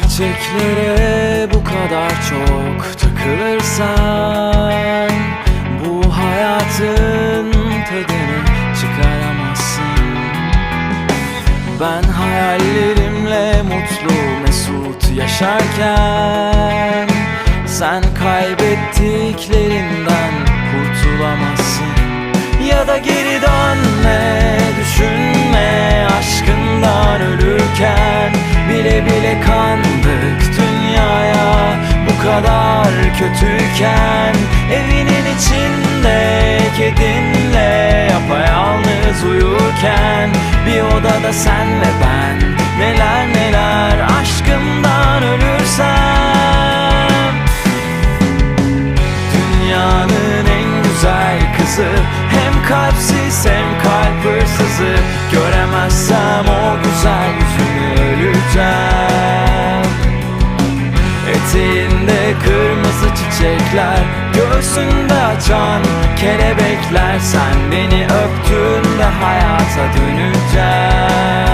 Gerçeklere bu kadar çok takılırsan Bu hayatın tadını çıkaramazsın. Ben hayallerimle mutlu mesut yaşarken Sen kaybettiklerinden kurtulamazsın. Ya da geri dönme kötüyken Evinin içinde kedinle yapayalnız uyurken Bir odada sen ve ben neler neler aşkımdan ölürsem. Dünyanın en güzel kızı Hem kalpsiz hem kalp hırsızı Göremezsem o çiçekler Göğsünde açan kelebekler Sen beni öptüğünde hayata döneceğim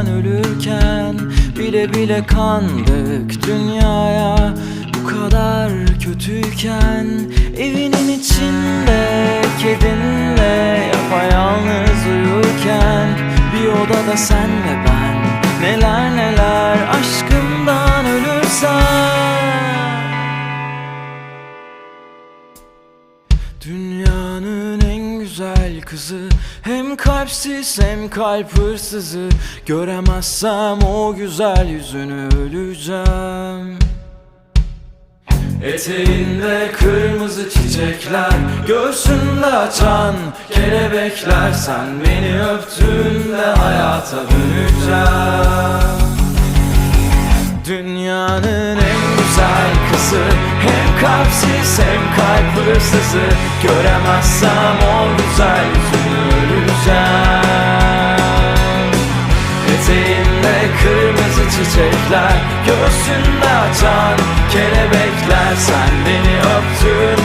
aşkından ölürken Bile bile kandık dünyaya. Bu kadar kötüyken Evinin içinde kedinle yapayalnız uyurken Bir odada sen ve ben neler neler aşkımdan ölürsen en güzel kızı. Hem kalpsiz hem kalp hırsızı. Göremezsem o güzel yüzünü öleceğim. Eteğinde kırmızı çiçekler. Göğsünde açan kelebekler. Sen beni öptüğünde hayata döneceğim. Dünyanın en güzel kızı kalpsiz hem kalp hırsızı Göremezsem o güzel yüzünü öleceğim Eteğinde kırmızı çiçekler Göğsünde açan kelebekler Sen beni döneceğim